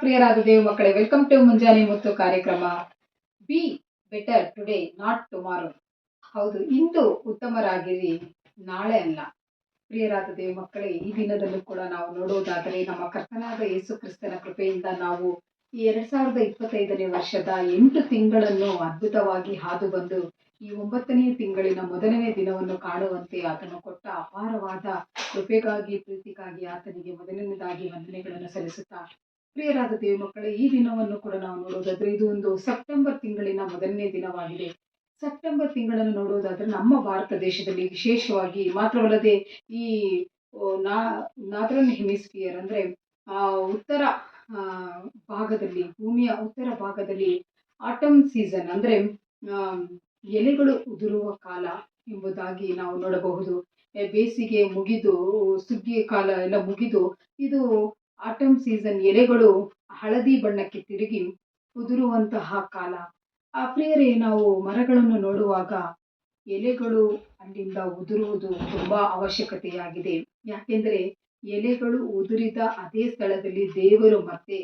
ಪ್ರಿಯರಾದ ದೇವ ಮಕ್ಕಳೇ. Welcome to ಮುಂಜಾನೆ ಮುತ್ತು ಕಾರ್ಯಕ್ರಮ. Be better today not tomorrow ಹೌದು, ಇಂದು ಉತ್ತಮರಾಗಿರಿ, ನಾಳೆ ಅಲ್ಲ. ಪ್ರಿಯರಾದ ದೇವ ಮಕ್ಕಳೇ, ಈ ದಿನದಲ್ಲೂ ಕೂಡ ನಾವು ನೋಡುವುದಾದರೆ ನಮ್ಮ ಕರ್ತನಾದ ಯೇಸು ಕ್ರಿಸ್ತನ ಕೃಪೆಯಿಂದ ನಾವು ಈ ಎರಡ್ ಸಾವಿರದ ಇಪ್ಪತ್ತೈದನೇ ವರ್ಷದ ಎಂಟು ತಿಂಗಳನ್ನು ಅದ್ಭುತವಾಗಿ ಹಾದು ಬಂದು ಈ ಒಂಬತ್ತನೇ ತಿಂಗಳಿನ ಮೊದಲನೇ ದಿನವನ್ನು ಕಾಣುವಂತೆ ಆತನು ಕೊಟ್ಟ ಅಪಾರವಾದ ಕೃಪೆಗಾಗಿ, ಪ್ರೀತಿಗಾಗಿ ಆತನಿಗೆ ಮೊದಲನೇದಾಗಿ ವಂದನೆಗಳನ್ನು ಸಲ್ಲಿಸುತ್ತಾ ಪ್ರಿಯರಾದ ದೇವ ಮಕ್ಕಳೇ ಈ ದಿನವನ್ನು ಕೂಡ ನಾವು ನೋಡೋದಾದ್ರೆ ಇದು ಒಂದು ಸೆಪ್ಟೆಂಬರ್ ತಿಂಗಳಿನ ಮೊದಲನೇ ದಿನವಾಗಿದೆ. ಸೆಪ್ಟೆಂಬರ್ ತಿಂಗಳನ್ನು ನೋಡೋದಾದ್ರೆ ನಮ್ಮ ಭಾರತ ದೇಶದಲ್ಲಿ ವಿಶೇಷವಾಗಿ ಮಾತ್ರವಲ್ಲದೆ ಈ ನಾ ಹೆಮಿಸ್ಫಿಯರ್ ಅಂದ್ರೆ ಆ, ಉತ್ತರ ಭಾಗದಲ್ಲಿ ಭೂಮಿಯ ಉತ್ತರ ಭಾಗದಲ್ಲಿ ಆಟಮ್ ಸೀಸನ್ ಅಂದ್ರೆ ಎಲೆಗಳು ಉದುರುವ ಕಾಲ ಎಂಬುದಾಗಿ ನಾವು ನೋಡಬಹುದು. ಬೇಸಿಗೆ ಮುಗಿದು ಸುಗ್ಗಿಯ ಕಾಲ ಎಲ್ಲ ಮುಗಿದು ಇದು ಆಟಮ್ ಸೀಸನ್ ಎಲೆಗಳು ಹಳದಿ ಬಣ್ಣಕ್ಕೆ ತಿರುಗಿ ಉದುರುವಂತಹ ಕಾಲ. ಆ ಪ್ರಿಯರೇ, ನಾವು ಮರಗಳನ್ನು ನೋಡುವಾಗ ಎಲೆಗಳು ಅಲ್ಲಿಂದ ಉದುರುವುದು ತುಂಬಾ ಅವಶ್ಯಕತೆಯಾಗಿದೆ. ಯಾಕೆಂದರೆ ಎಲೆಗಳು ಉದುರಿದ ಅದೇ ಸ್ಥಳದಲ್ಲಿ ದೇವರು ಮತ್ತೆ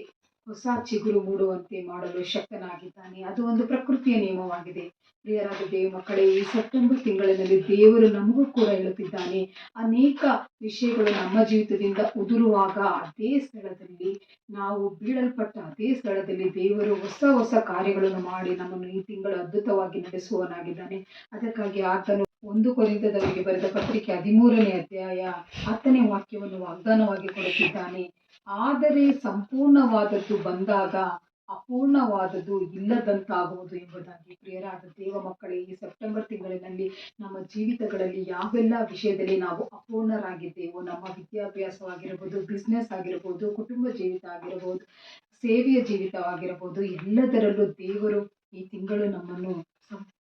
ಹೊಸ ಚಿಗುರು ಮೂಡುವಂತೆ ಮಾಡಲು ಶಕ್ತನಾಗಿದ್ದಾನೆ. ಅದು ಒಂದು ಪ್ರಕೃತಿಯ ನಿಯಮವಾಗಿದೆ. ಪ್ರಿಯರಾದ ದೇವ ಮಕ್ಕಳೇ, ಈ ಸೆಪ್ಟೆಂಬರ್ ತಿಂಗಳಿನಲ್ಲಿ ದೇವರು ನಮಗೂ ಕೂಡ ಹೇಳುತ್ತಿದ್ದಾನೆ. ಅನೇಕ ವಿಷಯಗಳು ನಮ್ಮ ಜೀವಿತದಿಂದ ಉದುರುವಾಗ ಅದೇ ಸ್ಥಳದಲ್ಲಿ, ನಾವು ಬೀಳಲ್ಪಟ್ಟ ಅದೇ ಸ್ಥಳದಲ್ಲಿ ದೇವರು ಹೊಸ ಹೊಸ ಕಾರ್ಯಗಳನ್ನು ಮಾಡಿ ನಮ್ಮನ್ನು ಈ ತಿಂಗಳು ಅದ್ಭುತವಾಗಿ ನಡೆಸುವನಾಗಿದ್ದಾನೆ ಅದಕ್ಕಾಗಿ ಆತನು ಒಂದು ಕೊರಿತದವರಿಗೆ ಬರೆದ ಪತ್ರಿಕೆ ಹದಿಮೂರನೇ ಅಧ್ಯಾಯ ಹತ್ತನೇ ವಾಕ್ಯವನ್ನು ವಾಗ್ದಾನವಾಗಿ ಕೊಡುತ್ತಿದ್ದಾನೆ. ಆದರೆ ಸಂಪೂರ್ಣವಾದದ್ದು ಬಂದಾಗ ಅಪೂರ್ಣವಾದದ್ದು ಇಲ್ಲದಂತಾಗುವುದು ಎಂಬುದಾಗಿ ಪ್ರಿಯರಾದ ದೇವ ಮಕ್ಕಳೇ, ಈ ಸೆಪ್ಟೆಂಬರ್ ತಿಂಗಳಿನಲ್ಲಿ ನಮ್ಮ ಜೀವಿತಗಳಲ್ಲಿ ಯಾವೆಲ್ಲ ವಿಷಯದಲ್ಲಿ ನಾವು ಅಪೂರ್ಣರಾಗಿದ್ದೇವೋ, ನಮ್ಮ ವಿದ್ಯಾಭ್ಯಾಸವಾಗಿರಬಹುದು ಬಿಸ್ನೆಸ್ ಆಗಿರ್ಬೋದು, ಕುಟುಂಬ ಜೀವಿತ ಆಗಿರಬಹುದು ಸೇವೆಯ ಜೀವಿತವಾಗಿರಬಹುದು ಎಲ್ಲದರಲ್ಲೂ ದೇವರು ಈ ತಿಂಗಳು ನಮ್ಮನ್ನು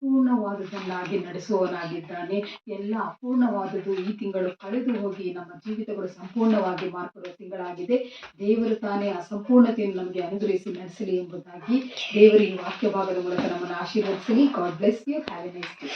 ಸಂಪೂರ್ಣವಾದುದನ್ನಾಗಿ ನಡೆಸುವವನಾಗಿದ್ದಾನೆ. ಎಲ್ಲ ಅಪೂರ್ಣವಾದುದು ಈ ತಿಂಗಳು ಕಳೆದು ಹೋಗಿ ನಮ್ಮ ಜೀವಿತಗಳು ಸಂಪೂರ್ಣವಾಗಿ ಮಾರ್ಪಡುವ ತಿಂಗಳಾಗಿದೆ. ದೇವರು ತಾನೇ ಆ ಸಂಪೂರ್ಣತೆಯನ್ನು ನಮಗೆ ಅನುಗ್ರಹಿಸಿ ನಡೆಸಲಿ ಎಂಬುದಾಗಿ ದೇವರ ಈ ವಾಕ್ಯ ಭಾಗದ ಮೂಲಕ ನಮ್ಮನ್ನು ಆಶೀರ್ವದಿಸಲಿ. God bless you have a nice day